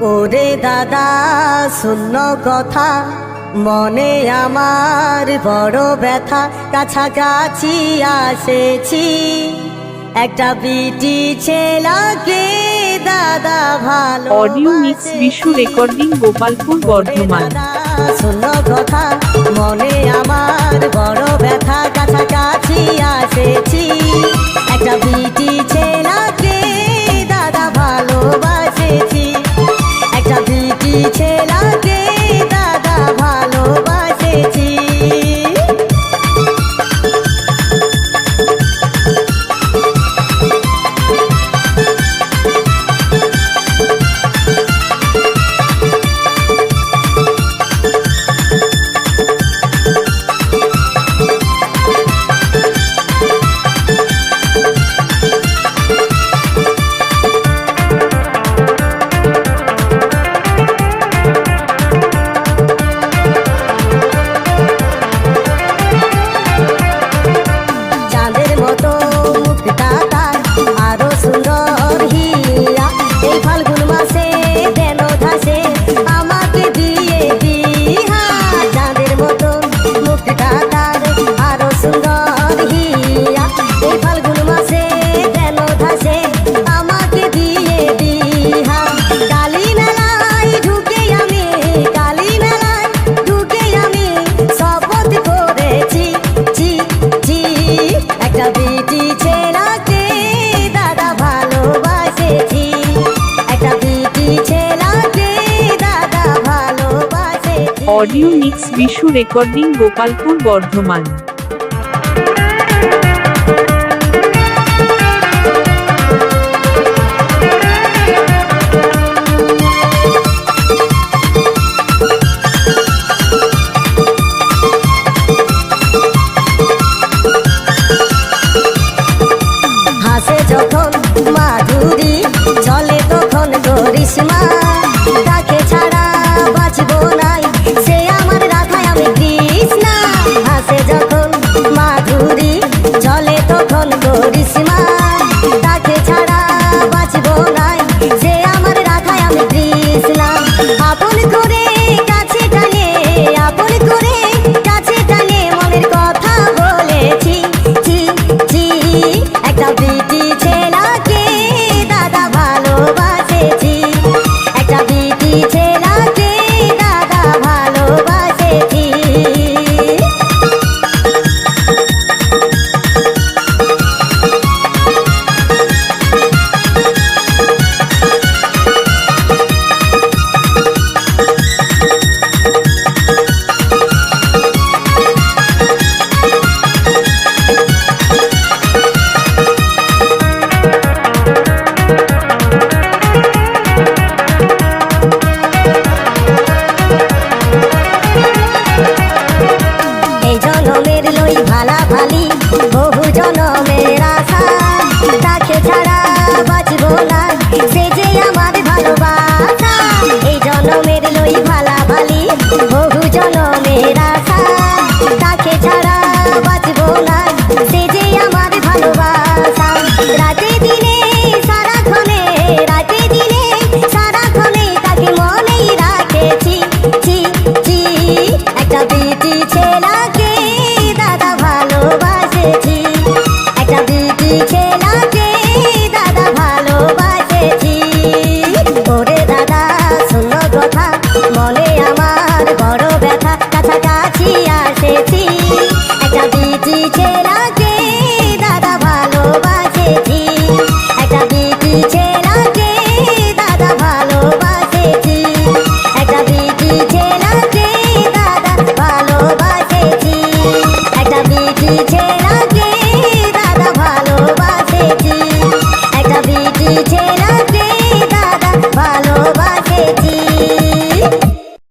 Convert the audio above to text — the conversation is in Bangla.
ওরে দাদা শূন্য কথা। মনে আমার বড় ব্যথা। কাছাকাছি আসেছি। একটা বিটি ছেলাকে দাদা ভালো audio mix Bishu recording Gopalpur Bardhaman শূন্য কথা। মনে আমার বড় ব্যথা। কাছাকাছি আসেছি। একটা BT audio mix Bishu recording Gopalpur Bardhaman. হাসে যখন মাধুরী চলে তখন করিশ্মা